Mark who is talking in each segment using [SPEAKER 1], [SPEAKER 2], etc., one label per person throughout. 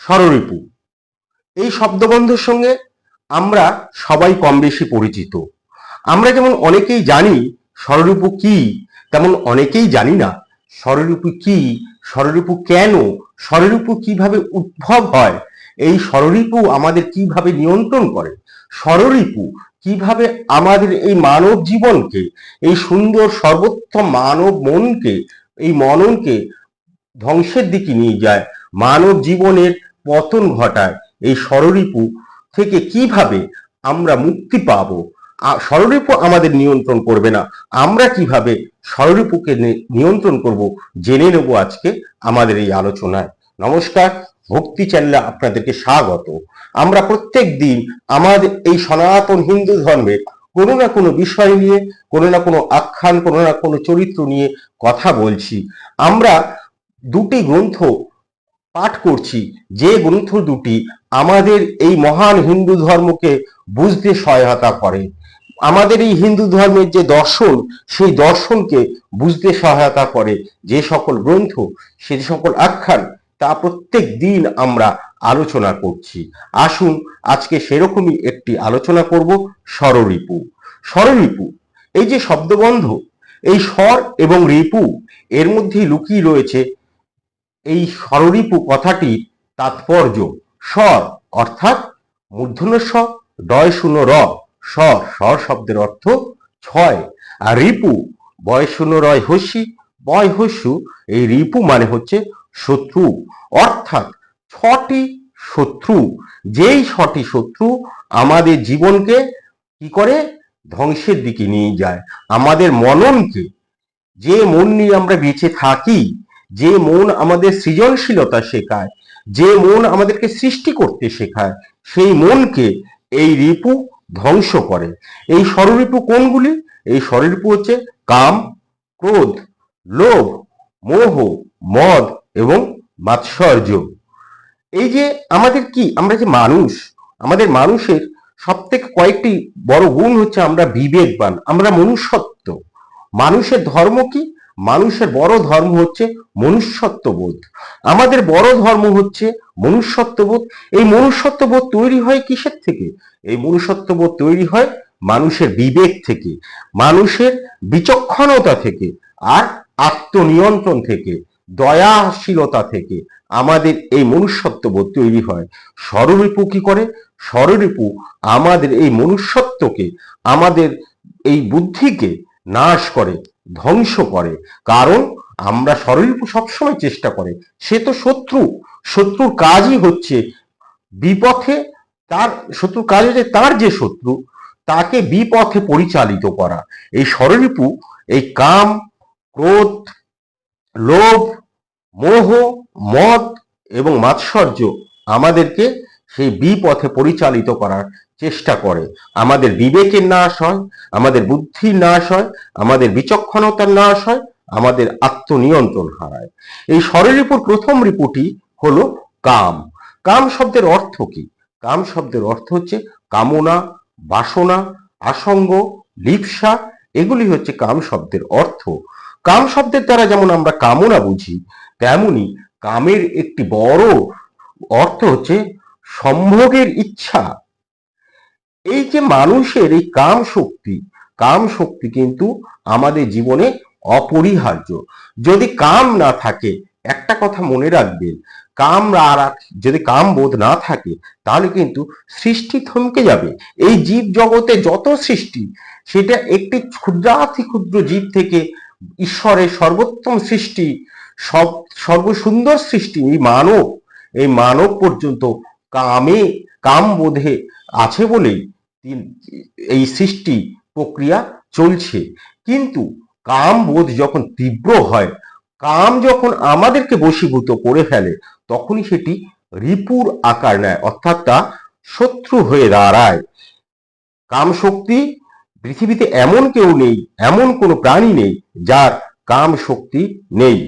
[SPEAKER 1] ষড়রিপু এই শব্দবন্ধের সঙ্গে আমরা সবাই কম বেশি পরিচিত। আমরা যেমন অনেকেই জানি ষড়রিপু কি, তেমন অনেকেই জানি না ষড়রিপু কি ষড়রিপু কেন ষড়রিপু কীভাবে উদ্ভব হয়, এই ষড়রিপু আমাদের কীভাবে নিয়ন্ত্রণ করে ষড়রিপু কীভাবে আমাদের এই মানব জীবনকে, এই সুন্দর সর্বোত্তম মানব মনকে, এই মননকে ধ্বংসের দিকে নিয়ে যায়, মানব জীবনের পতন ঘটায়। এই ষড়রিপু থেকে কীভাবে আমরা মুক্তি পাবো? ষড়রিপু আমাদের নিয়ন্ত্রণ করবে না। আমরা কীভাবে ষড়রিপুকে নিয়ন্ত্রণ করব জেনে নেব আজকে আমাদের এই আলোচনায়। নমস্কার, ভক্তি চ্যানেলে আপনাদেরকে স্বাগত। আমরা প্রত্যেক দিন আমাদের এই সনাতন হিন্দু ধর্মের কোনো না কোনো বিষয় নিয়ে, কোনো না কোনো আখ্যান, কোনো না কোনো চরিত্র নিয়ে কথা বলছি। আমরা দুটি গ্রন্থ পাঠ করছি, যে গ্রন্থ দুটি আমাদের এই মহান হিন্দু ধর্মকে বুঝতে সহায়তা করে। আমাদের এই হিন্দু ধর্মের যে দর্শন, সেই দর্শনকে বুঝতে সহায়তা করে। যে সকল গ্রন্থ, সে সকল আখ্যান, তা প্রত্যেক দিন আমরা আলোচনা করছি। আসুন, আজকে সেরকমই একটি আলোচনা করব স্বররিপু। স্বররিপু, এই যে শব্দবন্ধ, এই স্বর এবং রিপু, এর মধ্যেই লুকিয়ে রয়েছে এই স্বররিপু কথাটির তাৎপর্য স্বর অর্থাৎ মূর্ধন্য স ডয় শূন্য র, স্বর স্বর শব্দের অর্থ ছয়। আর রিপু বয় শূন্য রয় হস্যি বয় হস্যু এই রিপু মানে হচ্ছে শত্রু। অর্থাৎ ছটি শত্রু। যেই ছটি শত্রু আমাদের জীবনকে কি করে? ধ্বংসের দিকে নিয়ে যায়। আমাদের মননকে, যে মন নিয়ে আমরা বেঁচে থাকি যে মন আমাদের সৃজনশীলতা শেখায়, যে মন আমাদেরকে সৃষ্টি করতে শেখায়, সেই মনকে এই রিপু ধ্বংস করে। এই স্বররিপু কোনগুলি? এই স্বররিপু হচ্ছে কাম, ক্রোধ, লোভ, মোহ, মদ এবং মাৎসর্য। এই যে আমাদের কি? আমরা যে মানুষ, আমাদের মানুষের সব থেকে কয়েকটি বড় গুণ হচ্ছে আমরা বিবেকবান, আমরা মনুষ্যত্ব। মানুষের ধর্ম কি? মানুষের বড় ধর্ম হচ্ছে মনুষ্যত্ববোধ। আমাদের বড় ধর্ম হচ্ছে মনুষ্যত্ববোধ। এই মনুষ্যত্ববোধ তৈরি হয় কিসের থেকে? এই মনুষ্যত্ববোধ তৈরি হয় মানুষের বিবেক থেকে, মানুষের বিচক্ষণতা থেকে আর আত্মনিয়ন্ত্রণ থেকে, দয়াশীলতা থেকে আমাদের এই মনুষ্যত্ববোধ তৈরি হয়। স্বরূপু কি করে? স্বরূপু আমাদের এই মনুষ্যত্বকে, আমাদের এই বুদ্ধিকে নাশ করে। ধ্বংস করে। কারণ আমরা স্বরূপু সবসময় চেষ্টা করে। সে তো শত্রু। শত্রুর কাজই হচ্ছে বিপথে তার, শত্রুর কাজ হচ্ছে তার যে শত্রু, তাকে বিপথে পরিচালিত করা। এই স্বরূপু এই কাম, ক্রোধ, লোভ, মোহ, মদ এবং মাৎসর্য আমাদেরকে সেই বিপথে পরিচালিত করার চেষ্টা করে। আমাদের বিবেকের নাশ হয়, আমাদের বুদ্ধির নাশ হয়, আমাদের বিচক্ষণতার নাশ হয়, আমাদের আত্মনিয়ন্ত্রণ হারায়। এই স্বরের উপর প্রথম রিপুটি হলো কাম। কাম শব্দের অর্থ কি? কাম শব্দের অর্থ হচ্ছে কামনা, বাসনা, আসঙ্গ, লিপসা, এগুলি হচ্ছে কাম শব্দের অর্থ। কাম শব্দের দ্বারা যেমন আমরা কামনা বুঝি, তেমনি কামের একটি বড় অর্থ হচ্ছে সম্ভোগের ইচ্ছা। এই যে মানুষের এই কাম শক্তি কাম শক্তি কিন্তু আমাদের জীবনে অপরিহার্য। যদি কাম না থাকে, একটা কথা মনে রাখবেন, কাম যদি কাম বোধ না থাকে, তাহলে কিন্তু সৃষ্টি থমকে যাবে। এই জীব জগতে যত সৃষ্টি, সেটা একটি ক্ষুদ্রাতি ক্ষুদ্র জীব থেকে ঈশ্বরের সর্বোত্তম সৃষ্টি, সব, সর্বসুন্দর সৃষ্টি, এই মানব এই মানব পর্যন্ত কামে কাম বোধে আছে বলেই এই সৃষ্টি প্রক্রিয়া চলছে। কিন্তু কাম বোধ যখন তীব্র হয়, কাম যখন আমাদেরকে বশীভূত করে ফেলে, তখনই সেটি রিপুর আকার নেয়, অর্থাৎ তা শত্রু হয়ে দাঁড়ায়। কাম শক্তি পৃথিবীতে এমন কেউ নেই, এমন কোনো প্রাণী নেই, যার কাম শক্তি নেই।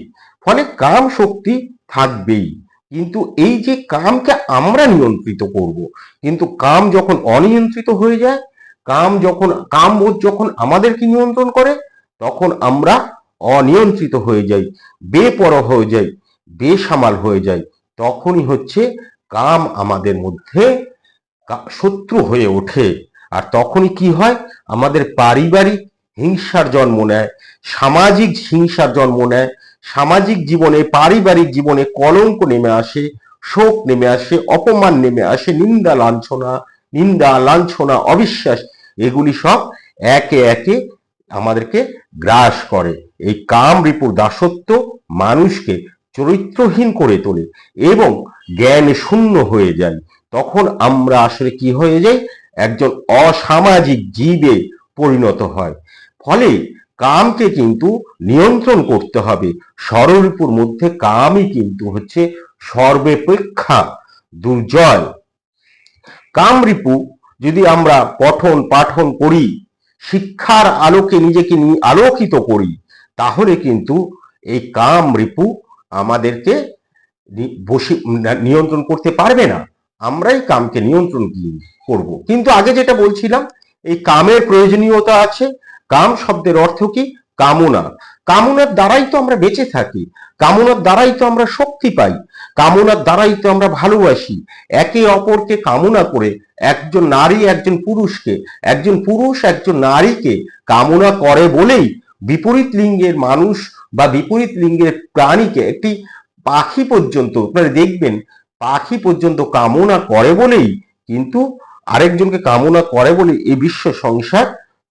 [SPEAKER 1] ফলে কাম শক্তি থাকবেই। কিন্তু এই যে কামকে আমরা নিয়ন্ত্রিত করব, কিন্তু কাম যখন অনিয়ন্ত্রিত হয়ে যায়, কাম যখন, কাম বোধ যখন আমাদেরকে নিয়ন্ত্রণ করে, তখন আমরা অনিয়ন্ত্রিত হয়ে যাই বেপর হয়ে যাই, বেসামাল হয়ে যাই, তখনই হচ্ছে কাম আমাদের মধ্যে শত্রু হয়ে ওঠে। আর তখনই কি হয়? আমাদের পারিবারিক হিংসার জন্ম নেয়, সামাজিক হিংসার জন্ম নেয় সামাজিক জীবনে, পারিবারিক জীবনে কলঙ্ক নেমে আসে, শোক নেমে আসে, অপমান নেমে আসে, নিন্দা লাঞ্ছনা নিন্দা লাঞ্ছনা, অবিশ্বাস, এগুলি সব একে একে আমাদেরকে গ্রাস করে। এই কাম রিপুর দাসত্ব মানুষকে চরিত্রহীন করে তোলে এবং জ্ঞান শূন্য হয়ে যায়। তখন আমরা আসলে কি হয়ে যাই? একজন অসামাজিক জীবে পরিণত হয়। ফলে কামকে কিন্তু নিয়ন্ত্রণ করতে হবে। স্বরূপুর মধ্যে কামই কিন্তু হচ্ছে সর্বাপেক্ষা দুর্জয়। কামরিপু, যদি আমরা পঠন পাঠন করি, শিক্ষার আলোকে নিজেকে আলোকিত করি, তাহলে কিন্তু এই কাম রিপু আমাদেরকে বসে নিয়ন্ত্রণ করতে পারবে না। আমরাই কামকে নিয়ন্ত্রণ করব। কিন্তু আগে যেটা বলছিলাম, এই কামের প্রয়োজনীয়তা আছে কাম শব্দের অর্থ কি? কামনা। কামনার দ্বারাই তো আমরা বেঁচে থাকি। কামনার দ্বারাই তো আমরা শক্তি পাই। কামনার দ্বারাই তো আমরা ভালোবাসি। একে অপরকে কামনা করে একজন নারী একজন পুরুষকে, একজন পুরুষ একজন নারীকে কামনা করে বলেই বিপরীত লিঙ্গের মানুষ বা বিপরীত লিঙ্গের প্রাণীকে একটি পাখি পর্যন্ত, আপনারা দেখবেন, পাখি পর্যন্ত কামনা করে বলেই কিন্তু আরেকজনকে কামনা করে বলে এই বিশ্ব সংসার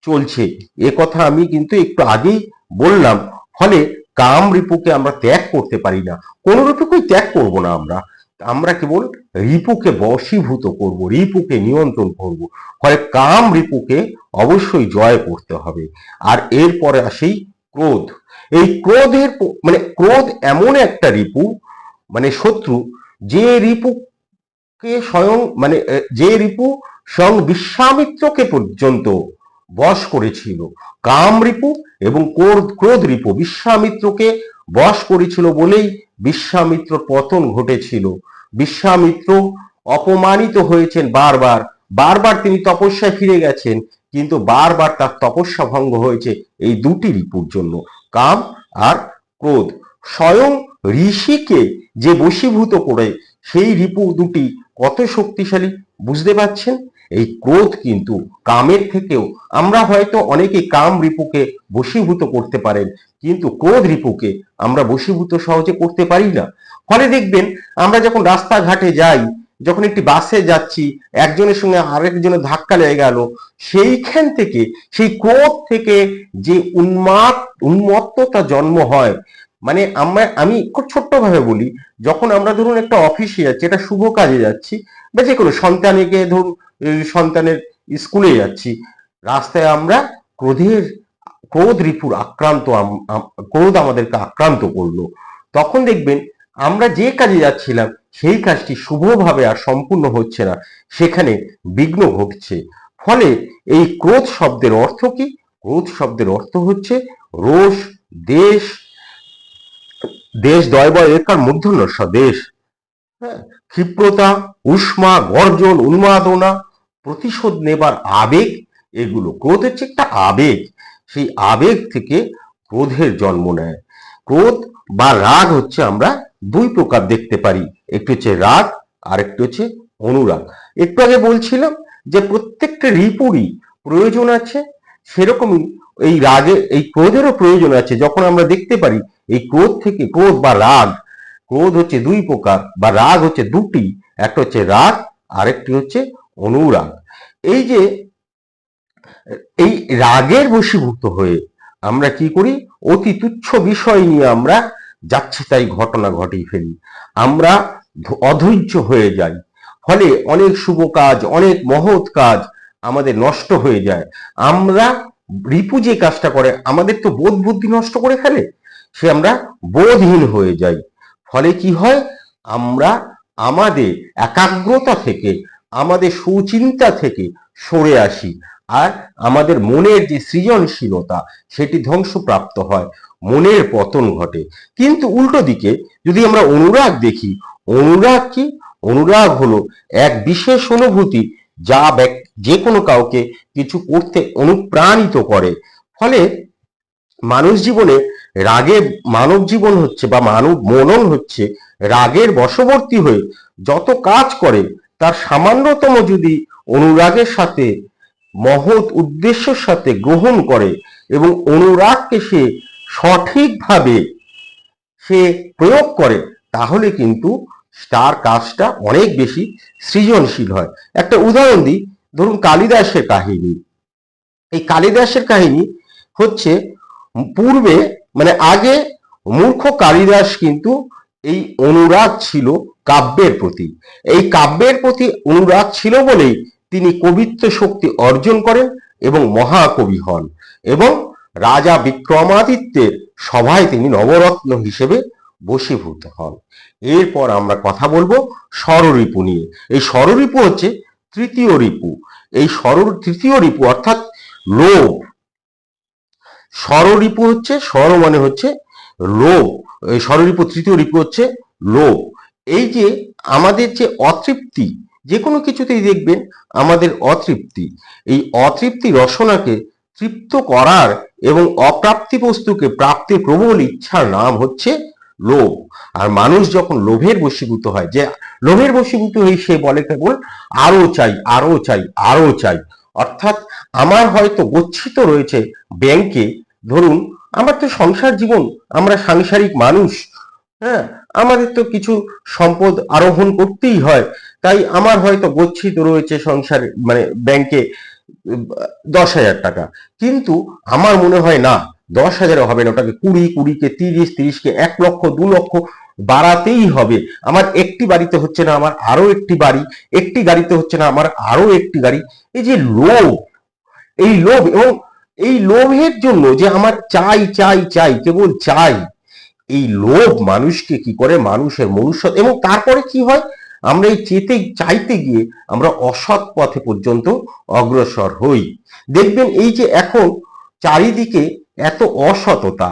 [SPEAKER 1] চলছে। এ কথা আমি কিন্তু একটু আগেই বললাম। ফলে কাম রিপুকে আমরা ত্যাগ করতে পারি না। কোন রূপেই ত্যাগ করব না আমরা। আমরা কেবল রিপুকে বশীভূত করব, রিপুকে নিয়ন্ত্রণ করব। ফলে কাম রিপুকে অবশ্যই জয় করতে হবে। আর এরপরে আসেই ক্রোধ। এই ক্রোধের মানে ক্রোধ এমন একটা রিপু মানে শত্রু, যে রিপুকে স্বয়ং মানে যে রিপু স্বয়ং বিশ্বামিত্রকে পর্যন্ত বশ করেছিল। কাম রিপু এবং ক্রোধ ক্রোধ রিপু বিশ্বামিত্রকে বশ করেছিল বলেই বিশ্বামিত্র পতন ঘটেছিল। বিশ্বামিত্র অপমানিত হয়েছেন বারবার। বারবার তিনি তপস্যায় ফিরে গেছেন, কিন্তু বারবার তার তপস্যা ভঙ্গ হয়েছে এই দুটি রিপুর জন্য, কাম আর ক্রোধ। স্বয়ং ঋষিকে যে বশীভূত করে, সেই রিপু দুটি কত শক্তিশালী, বুঝতে পারছেন? এই ক্রোধ কিন্তু কামের থেকেও আমরা হয়তো অনেকে কাম রিপুকে বশীভূত করতে পারেন, কিন্তু ক্রোধ রিপুকে আমরা বশীভূত সহজে করতে পারি না। ফলে দেখবেন, আমরা যখন রাস্তাঘাটে যাই, যখন একটি বাসে যাচ্ছি, একজনের সঙ্গে আরেকজনের ধাক্কা লেগে গেল, সেইখান থেকে, সেই ক্রোধ থেকে যে উন্মাদ, উন্মত্ততা জন্ম হয় মানে আমরা, আমি খুব ছোট্ট ভাবে বলি, যখন আমরা ধরুন একটা অফিসে যাচ্ছি এটা শুভ কাজে যাচ্ছি, বা যে কোনো সন্তানকে ধরুন সন্তানের স্কুলে যাচ্ছি, রাস্তায় আমরা ক্রোধের, ক্রোধ রিপুর আক্রান্ত ক্রোধ আমাদেরকে আক্রান্ত করল। তখন দেখবেন আমরা যে কাজে যাচ্ছিলাম, সেই কাজটি শুভভাবে আর সম্পূর্ণ হচ্ছে না। সেখানে বিঘ্ন ঘটছে। ফলে এই ক্রোধ শব্দের অর্থ কি? ক্রোধ শব্দের অর্থ হচ্ছে রোষ, দেশ দেশ দয়বয় একার মূর্ধন্য দেশ। হ্যাঁ ক্ষিপ্রতা, উষ্মা, গর্জন, উন্মাদনা, প্রতিশোধ নেবার আবেগ, এগুলো ক্রোধ হচ্ছে একটা আবেগ। সেই আবেগ থেকে ক্রোধের জন্ম নেয়। ক্রোধ বা রাগ হচ্ছে আমরা দুই প্রকার দেখতে পারি। একটি হচ্ছে রাগ আর একটি হচ্ছে অনুরাগ। একটু আগে বলছিলাম যে প্রত্যেকটা রিপুরই প্রয়োজন আছে, সেরকমই এই রাগে, এই ক্রোধেরও প্রয়োজন আছে। যখন আমরা দেখতে পারি, এই ক্রোধ থেকে, ক্রোধ বা রাগ, ক্রোধ হচ্ছে দুই প্রকার, বা রাগ হচ্ছে দুটি, একটা হচ্ছে রাগ, আরেকটি হচ্ছে অনুরাগ। এই যে, এই রাগের বশীভূত হয়ে আমরা কি করি? অতি তুচ্ছ বিষয় নিয়ে আমরা যাচ্ছে, তাই ঘটনা ঘটিয়ে ফেলি। আমরা অধৈর্য হয়ে যাই। ফলে অনেক শুভ কাজ, অনেক মহৎ কাজ আমাদের নষ্ট হয়ে যায়। আমরা রিপু যে কাজটা করে, আমাদের তো বোধ বুদ্ধি নষ্ট করে ফেলে। সে আমরা বোধহীন হয়ে যাই। ফলে কি হয়? আমরা আমাদের একাগ্রতা থেকে, আমাদের সুচিন্তা থেকে সরে আসি। আর আমাদের মনের যে সৃজনশীলতা, সেটি ধ্বংসপ্রাপ্ত হয়। মনের পতন ঘটে। কিন্তু উল্টো দিকে, যদি আমরা অনুরাগ দেখি, অনুরাগ কি? অনুরাগ হলো এক বিশেষ অনুভূতি যা যে কোনো কাউকে কিছু করতে অনুপ্রাণিত করে। ফলে মানুষ জীবনে রাগে মানব জীবন হচ্ছে বা মানব মনন হচ্ছে, রাগের বশবর্তী হয়ে যত কাজ করে, তার সামান্যতম যদি অনুরাগের সাথে, মহৎ উদ্দেশ্যের সাথে গ্রহণ করে এবং অনুরাগকে সে সঠিকভাবে সে প্রয়োগ করে, তাহলে কিন্তু তার কাজটা অনেক বেশি সৃজনশীল হয়। একটা উদাহরণ দিই ধরুন কালিদাসের কাহিনী। এই কালিদাসের কাহিনী হচ্ছে পূর্বে মানে আগে মূর্খ কালিদাস কিন্তু এই অনুরাগ ছিল কাব্যের প্রতি। এই কাব্যের প্রতি অনুরাগ ছিল বলেই তিনি কবিত্ব শক্তি অর্জন করেন এবং মহাকবি হন এবং রাজা বিক্রমাদিত্যের সভায় তিনি নবরত্ন হিসেবে বশীভূত হন। এরপর আমরা কথা বলব ষড়রিপু নিয়ে। এই ষড়রিপু হচ্ছে তৃতীয় রিপু। এই ষড় তৃতীয় রিপু অর্থাৎ লোভ। ষড়রিপু হচ্ছে ষড় মানে হচ্ছে লোভ। ষড়রিপু তৃতীয় রিপু হচ্ছে লোভ। এই যে আমাদের যে অতৃপ্তি, যে কোনো কিছুতেই দেখবেন আমাদের অতৃপ্তি। এই অতৃপ্তি রসনাকে তৃপ্ত করার এবং অপ্রাপ্তি বস্তুকে প্রাপ্তির প্রবল ইচ্ছার নাম হচ্ছে লোভ। আর মানুষ যখন লোভের বশীভূত হয়, যে লোভের বশীভূত হয়ে সে বলে কেবল আরও চাই আরও চাই আরও চাই। অর্থাৎ আমার হয়তো গচ্ছিত রয়েছে ব্যাংকে, ধরুন, আমার তো সংসার জীবন, আমরা সাংসারিক মানুষ হ্যাঁ আমাদের তো কিছু সম্পদ আরোহণ করতেই হয়, তাই আমার হয়তো গচ্ছিত রয়েছে সংসার মানে ব্যাংকে, দশ হাজার টাকা। কিন্তু আমার মনে হয় না দশ হাজারে হবে না, ওটাকে কুড়ি, কুড়িকে তিরিশ, তিরিশকে এক লক্ষ, দু লক্ষ বাড়াতেই হবে। আমার একটি বাড়িতে হচ্ছে না, আমার আরও একটি বাড়ি, একটি গাড়িতে হচ্ছে না, আমার আরও একটি গাড়ি। এই যে লোভ, এই লোভ এবং এই লোভের জন্য যে আমার চাই চাই চাই, কেবল চাই, এই লোভ মানুষকে কি করে? মানুষের মনুষ্য এবং তারপরে কি হয়? আমরা এই চেতে, চাইতে গিয়ে আমরা অসৎ পথে পর্যন্ত অগ্রসর হই। দেখবেন এই যে এখন চারিদিকে এত অসততা।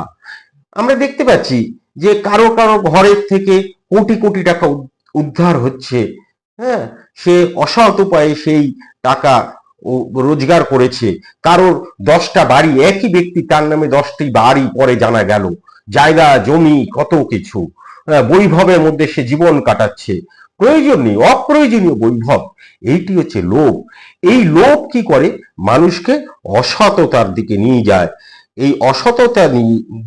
[SPEAKER 1] আমরা দেখতে পাচ্ছি যে কারও কারও ঘরের থেকে কোটি কোটি টাকা উদ্ধার হচ্ছে। হ্যাঁ সে অসৎ উপায়ে সেই টাকা রোজগার করেছে। কারোর দশটা বাড়ি একই ব্যক্তি তার নামে দশটি বাড়ি পরে জানা গেল। জায়গা জমি কত কিছু। হ্যাঁ, বৈভবের মধ্যে সে জীবন কাটাচ্ছে। প্রয়োজন নেই অপ্রয়োজনীয় বৈভব। এইটি হচ্ছে লোভ। এই লোভ কি করে? মানুষকে অসততার দিকে নিয়ে যায়। এই অসততা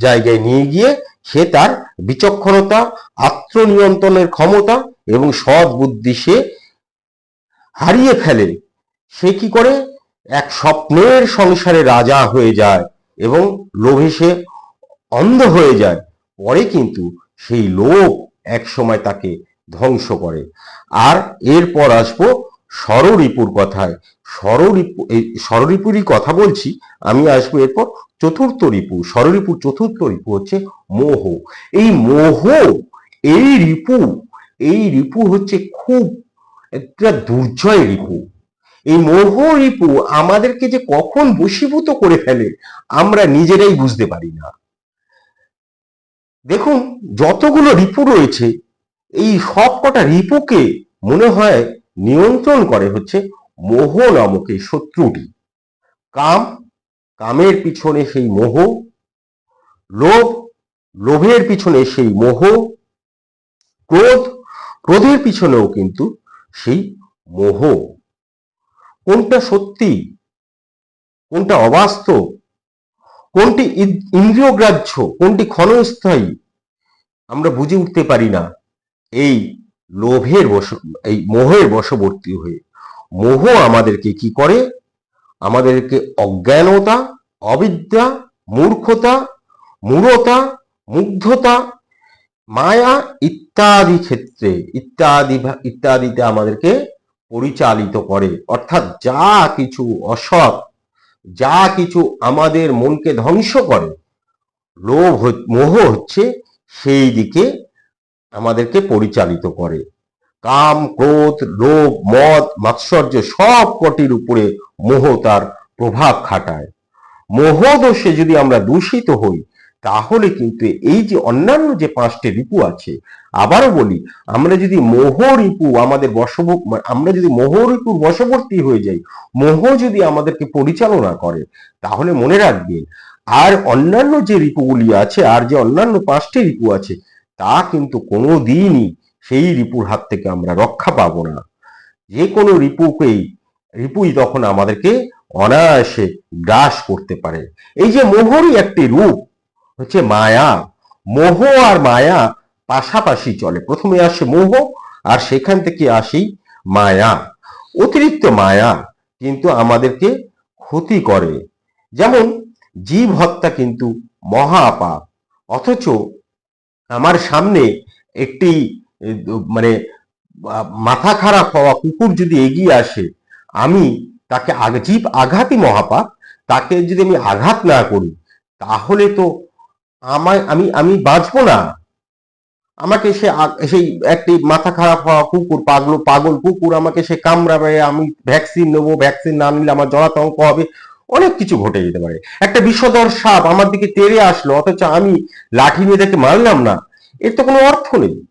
[SPEAKER 1] জায়গায় নিয়ে গিয়ে সে তার বিচক্ষণতা, আত্মনিয়ন্ত্রণের ক্ষমতা এবং সৎ বুদ্ধি সে হারিয়ে ফেলে। সে কি করে? এক স্বপ্নের সংসারে রাজা হয়ে যায় এবং লোভে সে অন্ধ হয়ে যায়। পরে কিন্তু সেই লোভ এক সময় তাকে ধ্বংস করে। আর এরপর আসব ষড়রিপুর কথায়। ষড়রিপু এই কথা বলছি, আমি আসব এরপর চতুর্থ রিপু ষড়রিপুর চতুর্থ রিপু হচ্ছে মোহ। এই মোহ, এই রিপু এই রিপু হচ্ছে খুব একটা দুর্জয় রিপু। এই মোহ রিপু আমাদেরকে যে কখন বশীভূত করে ফেলে, আমরা নিজেরাই বুঝতে পারি না। দেখুন, যতগুলো রিপু রয়েছে, এই সব কটা রিপুকে মনে হয় নিয়ন্ত্রণ করে হচ্ছে মোহ নামক এই শত্রুটি। কাম, কামের পিছনে সেই মোহ। লোভ, লোভের পিছনে সেই মোহ। ক্রোধ, ক্রোধের পিছনেও কিন্তু সেই মোহ। কোনটা সত্যি, কোনটা অবাস্তব, কোনটি ইন্দ্রিয়গ্রাহ্য, কোনটি ক্ষণস্থায়ী, আমরা বুঝে উঠতে পারি না। এই লোভের বশ, এই মোহের বশবর্তী হয়ে। মোহ আমাদেরকে কি করে? আমাদেরকে অজ্ঞানতা, অবিদ্যা, মূর্খতা, মূঢ়তা, মুগ্ধতা, মায়া ইত্যাদি ক্ষেত্রে, ইত্যাদি ইত্যাদিতে আমাদেরকে পরিচালিত করে। অর্থাৎ যা কিছু অসৎ, যা কিছু আমাদের মনকে ধ্বংস করে, লোভ মোহ হচ্ছে, সেই দিকে আমাদেরকে পরিচালিত করে। কাম, ক্রোধ লোভ মদ, মাৎসর্য সব কটির উপরে মোহ তার প্রভাব খাটায়। মোহ দোষে যদি আমরা দূষিত হই, তাহলে কিন্তু এই যে অন্যান্য যে পাঁচটি রিপু আছে, আবারও বলি, আমরা যদি মোহ রিপু আমাদের বশব, আমরা যদি মোহ রিপুর বশবর্তী হয়ে যাই, মোহ যদি আমাদেরকে পরিচালনা করে, তাহলে মনে রাখবেন আর অন্যান্য যে রিপুগুলি আছে, আর যে অন্যান্য পাঁচটি রিপু আছে, তা কিন্তু কোনো দিনই সেই রিপুর হাত থেকে আমরা রক্ষা পাবো না। যে কোনো রিপুকেই, রিপুই তখন আমাদেরকে অনায়াসে গ্রাস করতে পারে। এই যে মোহরই একটি রূপ, হচ্ছে মায়া। মোহ আর মায়া পাশাপাশি চলে। প্রথমে আসে মোহ, আর সেখান থেকে আসি মায়া। অতিরিক্ত মায়া কিন্তু আমাদেরকে ক্ষতি করে। যেমন জীব হত্যা কিন্তু মহাপাপ, অথচ আমার সামনে একটি মানে মাথা খারাপ হওয়া কুকুর যদি এগিয়ে আসে, আমি তাকে আগ- জীব আঘাতই মহাপাপ, তাকে যদি আমি আঘাত না করি, তাহলে তো আমায়, আমি আমি বাঁচবো না। আমাকে সে সেই একটি মাথা খারাপ হওয়া কুকুর, পাগল পাগল কুকুর আমাকে সে কামড়াবে, আমি ভ্যাকসিন নেব, ভ্যাকসিন না নিলে আমার জলাতঙ্ক হবে, অনেক কিছু ঘটে যেতে পারে। একটা বিষধর সাপ আমার দিকে তেড়ে আসলো, অথচ আমি লাঠি নিয়ে তাকে মারলাম না, এর তো কোনো অর্থ নেই।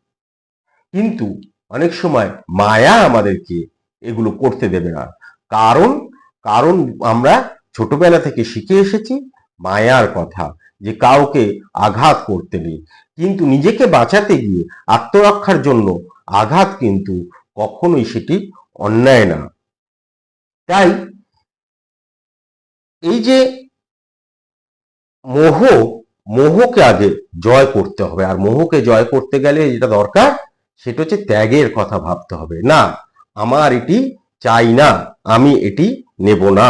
[SPEAKER 1] কিন্তু অনেক সময় মায়া আমাদেরকে এগুলো করতে দেবে না। কারণ কারণ আমরা ছোটবেলা থেকে শিখে এসেছি মায়ার কথা, যে কাউকে আঘাত করতে নেই। কিন্তু নিজেকে বাঁচাতে গিয়ে আত্মরক্ষার জন্য আঘাত কিন্তু কখনোই সেটি অন্যায় না। তাই এই যে মোহ, মোহকে আগে জয় করতে হবে। আর মোহকে জয় করতে গেলে যেটা দরকার সেটা হচ্ছে ত্যাগের কথা ভাবতে হবে। না, আমার এটি চাই না, আমি এটি নেব না।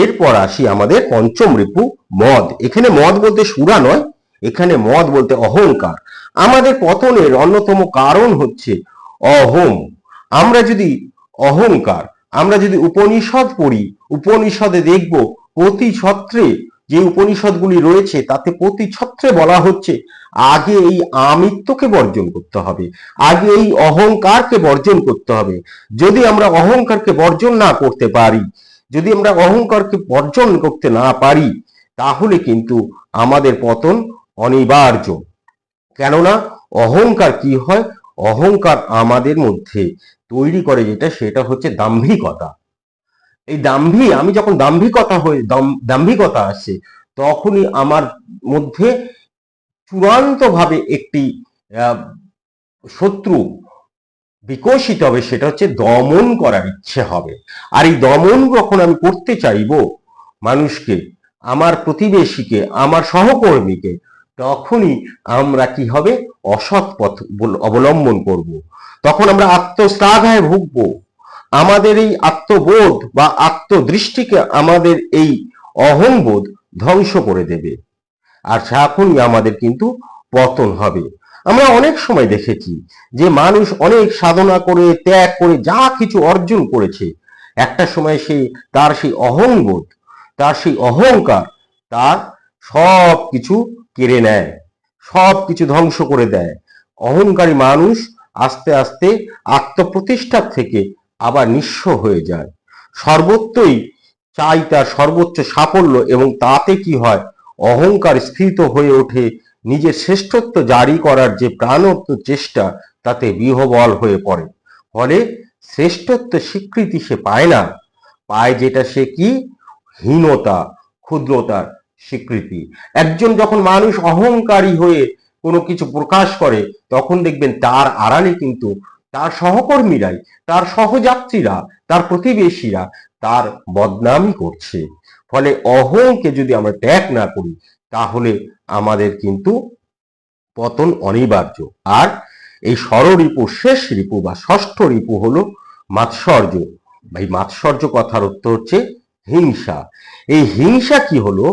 [SPEAKER 1] এরপর আসি আমাদের পঞ্চম রিপু, মদ। এখানে মদ বলতে সুরা নয়, এখানে মদ বলতে অহংকার। আমাদের পতনের অন্যতম কারণ হচ্ছে অহম। আমরা যদি অহংকার, আমরা যদি উপনিষদ পড়ি, উপনিষদে দেখব প্রতি ছত্রে যে উপনিষদগুলি রয়েছে, তাতে প্রতি ছত্রে বলা হচ্ছে, আগে এই আমিত্বকে বর্জন করতে হবে, আগে এই অহংকারকে বর্জন করতে হবে। যদি আমরা অহংকারকে বর্জন না করতে পারি, যদি আমরা অহংকারকে বর্জন করতে না পারি, তাহলে কিন্তু আমাদের পতন অনিবার্য। কেননা, অহংকার কি হয়? অহংকার আমাদের মধ্যে তৈরি করে যেটা, সেটা হচ্ছে দাম্ভিকতা। এই দাম্ভি, আমি যখন দাম্ভিকতা হয়ে, দাম- দাম্ভিকতা আসে, তখনই আমার মধ্যে চূড়ান্তভাবে একটি শত্রু বিকশিত হবে, সেটা হচ্ছে দমন করার ইচ্ছে হবে। আর এই দমন যখন আমি করতে চাইব মানুষকে, আমার প্রতিবেশীকে, আমার সহকর্মীকে, তখনই আমরা কি হবে? অসৎ পথ বল- অবলম্বন করব। তখন আমরা আত্মশ্লাঘায় ভুগবো। আমাদের এই আত্মবোধ বা আত্মদৃষ্টিকে আমাদের এই অহংবোধ ধ্বংস করে দেবে। আর তখনই আমাদের কিন্তু পতন হবে। আমরা অনেক সময় দেখেছি যে মানুষ অনেক সাধনা করে, ত্যাগ করে, যা কিছু অর্জন করেছে, একটা সময় সে তার সেই অহংবোধ, তার সেই অহংকার, তার সব কিছু কেড়ে নেয় সব কিছু ধ্বংস করে দেয়। অহংকারী মানুষ আস্তে আস্তে আত্মপ্রতিষ্ঠার থেকে আবার নিঃস্ব হয়ে যায়। সর্বত্রই চাই তার সর্বোচ্চ সাফল্য এবং তাতে কি হয়? অহংকার স্থিত হয়ে ওঠে। নিজের শ্রেষ্ঠত্ব জারি করার যে প্রাণত্ব চেষ্টা, তাতে বিহবল হয়ে পড়ে। ফলে শ্রেষ্ঠত্ব স্বীকৃতি সে পায় না। পায় যেটা সে কি? হীনতা, ক্ষুদ্রতার স্বীকৃতি। একজন যখন মানুষ অহংকারী হয়ে কোনো কিছু প্রকাশ করে, তখন দেখবেন তার আড়ালে কিন্তু তার সহকর্মীরাই, তার সহযাত্রীরা, তার প্রতিবেশীরা তার বদনামই করছে। ফলে অহংকে যদি আমরা ত্যাগ না করি, তাহলে আমাদের কিন্তু পতন অনিবার্য। আর এই ষড়রিপু শেষ রিপু বা ষষ্ঠ রিপু হলো মাৎসর্য। এই মাৎসর্য কথার উত্তর হচ্ছে হিংসা। এই হিংসা কি হলো?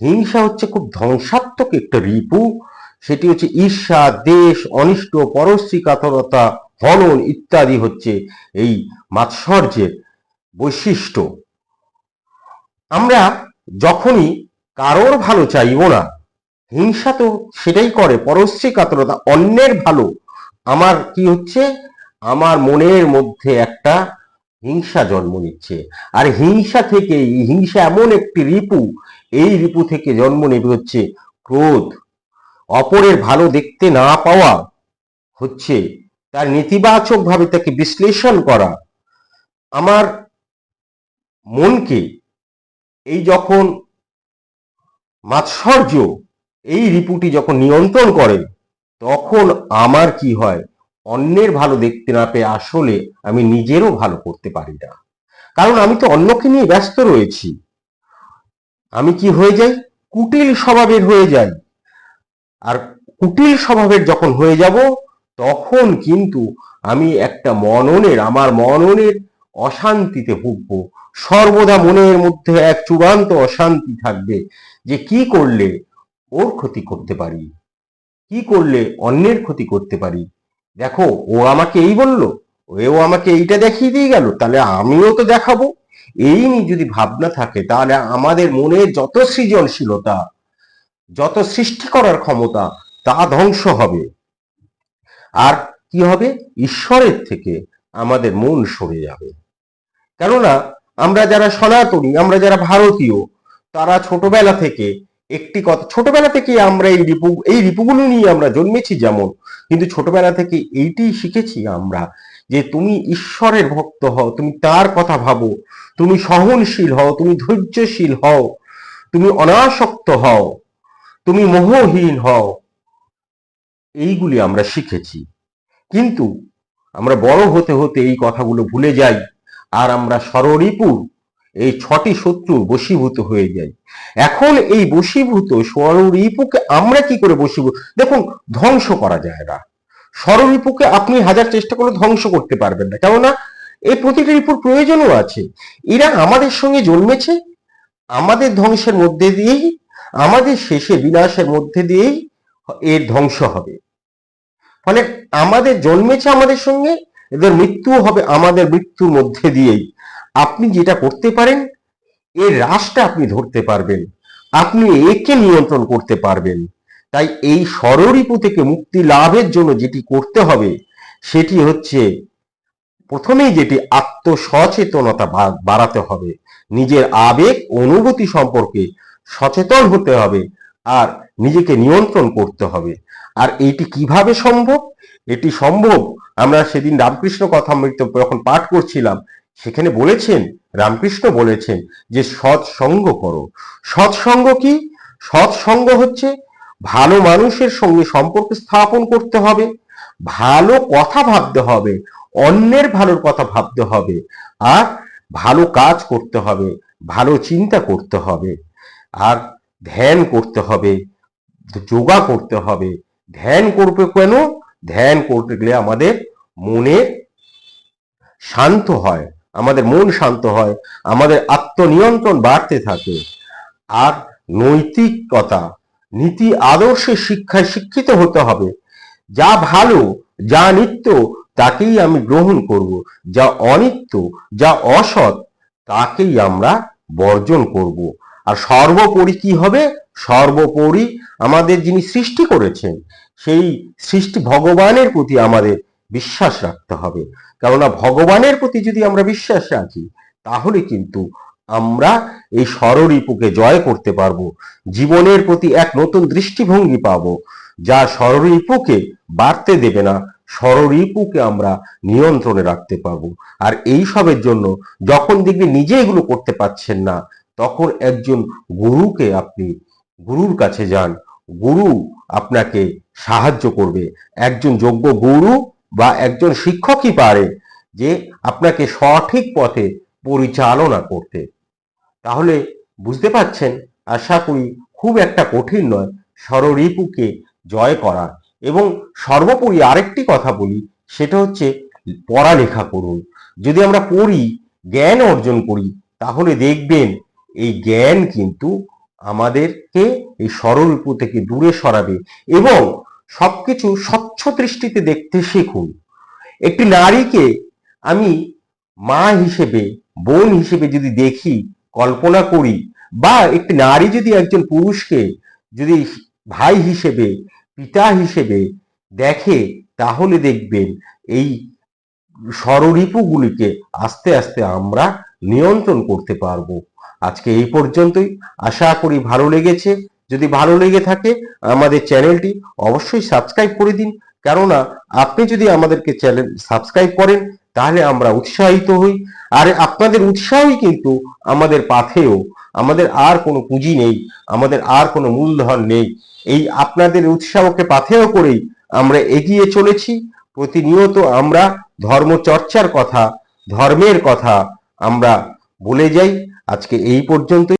[SPEAKER 1] হিংসা হচ্ছে খুব ধ্বংসাত্মক একটা রিপু। সেটি হচ্ছে ঈর্ষা, দেশ, অনিষ্ট, পরশ্রী, কাতরতা হনন ইত্যাদি হচ্ছে এই মাৎসর্যের বৈশিষ্ট্য। আমরা যখনই কারোর ভালো চাইব না, হিংসা তো সেটাই করে পরশ্রী কাতরতা অন্যের ভালো। আমার কি হচ্ছে? আমার মনের মধ্যে একটা হিংসা জন্ম নিচ্ছে। আর হিংসা থেকে, হিংসা এমন একটি রিপু, এই রিপু থেকে জন্ম নেবে হচ্ছে ক্রোধ। অপরের ভালো দেখতে না পাওয়া হচ্ছে তার নেতিবাচক ভাবে তাকে বিশ্লেষণ করা। আমার মনকে এই যখন মাৎসর্য, এই রিপুটি যখন নিয়ন্ত্রণ করে, তখন আমার কি হয়? অন্যের ভালো দেখতে না পেয়ে আসলে আমি নিজেরও ভালো করতে পারি না। কারণ আমি তো অন্যকে নিয়ে ব্যস্ত রয়েছি। আমি কি হয়ে যাই? কুটিল স্বভাবের হয়ে যাই। আর কুটিল স্বভাবের যখন হয়ে যাব তখন কিন্তু আমি একটা মননের, আমার মননের অশান্তিতে ভুগবো। সর্বদা মনের মধ্যে এক চূড়ান্ত অশান্তি থাকবে যে কি করলে ওর ক্ষতি করতে পারি? কি করলে অন্যের ক্ষতি করতে পারি? দেখো, ও আমাকে এই বলল ও আমাকে এইটা দেখিয়ে দিয়ে গেল, তাহলে আমিও তো দেখাবো। এই নিয়ে যদি ভাবনা থাকে, তাহলে আমাদের মনের যত সৃজনশীলতা, যত সৃষ্টি করার ক্ষমতা, তা ধ্বংস হবে। আর কি হবে? ঈশ্বরের থেকে আমাদের মন সরে যাবে। কেননা, আমরা যারা সনাতনী, আমরা যারা ভারতীয়, তারা ছোটবেলা থেকে একটি কথা ছোটবেলা থেকে আমরা এই রিপু এই রিপুগুলো নিয়ে আমরা জন্মেছি যেমন, কিন্তু ছোটবেলা থেকে এইটি শিখেছি আমরা যে তুমি ঈশ্বরের ভক্ত হও, তুমি তার কথা ভাবো, তুমি সহনশীল হও, তুমি ধৈর্যশীল হও, তুমি অনাসক্ত হও, তুমি মোহহীন হও এইগুলি আমরা শিখেছি। কিন্তু আমরা বড় হতে হতে এই কথাগুলো ভুলে যাই আর আমরা স্বররিপুর এই ছটি শত্রুর বশীভূত হয়ে যাই। এখন এই বশীভূত স্বররিপুকে আমরা কি করে বশীভূত? দেখুন, ধ্বংস করা যায় না। স্বররিপুকে আপনি হাজার চেষ্টা করে ধ্বংস করতে পারবেন না। কেননা এই প্রতিটি রিপুর প্রয়োজনও আছে। এরা আমাদের সঙ্গে জন্মেছে। আমাদের ধ্বংসের মধ্যে দিয়েই, আমাদের শেষে বিনাশের মধ্যে দিয়েই এর ধ্বংস হবে। ফলে আমাদের জন্মেছে আমাদের সঙ্গে, এদের মৃত্যু হবে আমাদের মৃত্যুর মধ্যে দিয়েই। আপনি যেটা করতে পারেন, এর রাশটা আপনি ধরতে পারবেন। আপনি একে নিয়ন্ত্রণ করতে পারবেন। তাই এই স্বররিপু থেকে মুক্তি লাভের জন্য যেটি করতে হবে, সেটি হচ্ছে প্রথমেই যেটি আত্মসচেতনতা বাড়াতে হবে। নিজের আবেগ, অনুভূতি সম্পর্কে সচেতন হতে হবে। আর নিজেকে নিয়ন্ত্রণ করতে হবে। আর এইটি কীভাবে সম্ভব? এটি সম্ভব আমরা সেদিন রামকৃষ্ণ কথামৃত যখন পাঠ করছিলাম, সেখানে বলেছেন, রামকৃষ্ণ বলেছেন যে সৎসঙ্গ করো। সৎসঙ্গ কি? সৎসঙ্গ হচ্ছে ভালো মানুষের সঙ্গে সম্পর্ক স্থাপন করতে হবে, ভালো কথা ভাবতে হবে, অন্যের ভালোর কথা ভাবতে হবে, আর ভালো কাজ করতে হবে, ভালো চিন্তা করতে হবে। আর ধ্যান করতে হবে, যোগা করতে হবে। ধ্যান করবে কেন? ধ্যান করতে গেলে আমাদের মনে শান্ত হয়, আমাদের মন শান্ত হয়, আমাদের আত্মনিয়ন্ত্রণ বাড়তে থাকে। আর নৈতিকতা, নীতি আদর্শের শিক্ষায় শিক্ষিত হতে হবে। যা ভালো, যা নিত্য, তাকেই আমি গ্রহণ করব। যা অনিত্য, যা অসৎ, তাকেই আমরা বর্জন করব। আর সর্বোপরি কি হবে? সর্বোপরি আমাদের যিনি সৃষ্টি করেছেন, সেই সৃষ্টি ভগবানের প্রতি আমাদের বিশ্বাস রাখতে হবে। কেননা ভগবানের প্রতি যদি আমরা বিশ্বাস রাখি, তাহলে কিন্তু আমরা এই স্বররিপুকে জয় করতে পারব। জীবনের প্রতি এক নতুন দৃষ্টিভঙ্গি পাব, যা স্বররিপুকে বাড়তে দেবে না, স্বররিপুকে আমরা নিয়ন্ত্রণে রাখতে পারব। আর এই সবের জন্য যখন দেখবে নিজে এগুলো করতে পারছেন না তখন একজন গুরুকে আপনি, গুরুর কাছে যান। গুরু আপনাকে সাহায্য করবে। একজন যোগ্য গুরু বা একজন শিক্ষকই পারে যে আপনাকে সঠিক পথে পরিচালনা করতে। তাহলে বুঝতে পারছেন? আশা করি খুব একটা কঠিন নয়। স্বররিপুকে জয় করা। এবং সর্বোপরি আরেকটি কথা বলি, সেটা হচ্ছে পড়ালেখা করুন। যদি আমরা পড়ি, জ্ঞান অর্জন করি, তাহলে দেখবেন এই জ্ঞান কিন্তু আমাদেরকে এই স্বরূপ থেকে দূরে সরাবে এবং সবকিছু স্বচ্ছ দৃষ্টিতে দেখতে শিখুন। একটি নারীকে আমি মা হিসেবে, বোন হিসেবে যদি দেখি, কল্পনা করি বা একটি নারী যদি একজন পুরুষকে যদি ভাই হিসেবে, পিতা হিসেবে দেখে, তাহলে দেখবেন এই স্বররিপুগুলিকে আস্তে আস্তে আমরা নিয়ন্ত্রণ করতে পারব। আজকে এই পর্যন্তই। আশা করি ভালো লেগেছে। যদি ভালো লেগে থাকে আমাদের চ্যানেলটি অবশ্যই সাবস্ক্রাইব করে দিন। কেননা আপনি যদি আমাদেরকে চ্যানেল সাবস্ক্রাইব করেন, তাহলে আমরা উৎসাহিত হই। আর আপনাদের উৎসাহই কিন্তু আমাদের পাথেও আমাদের আর কোনো পুঁজি নেই। আমাদের আর কোনো মূলধন নেই। এই আপনাদের উৎসাহকে পাথেয় করেই আমরা এগিয়ে চলেছি। প্রতিনিয়ত আমরা ধর্মচর্চার কথা, ধর্মের কথা আমরা বলে যাই। আজকে এই পর্যন্তই।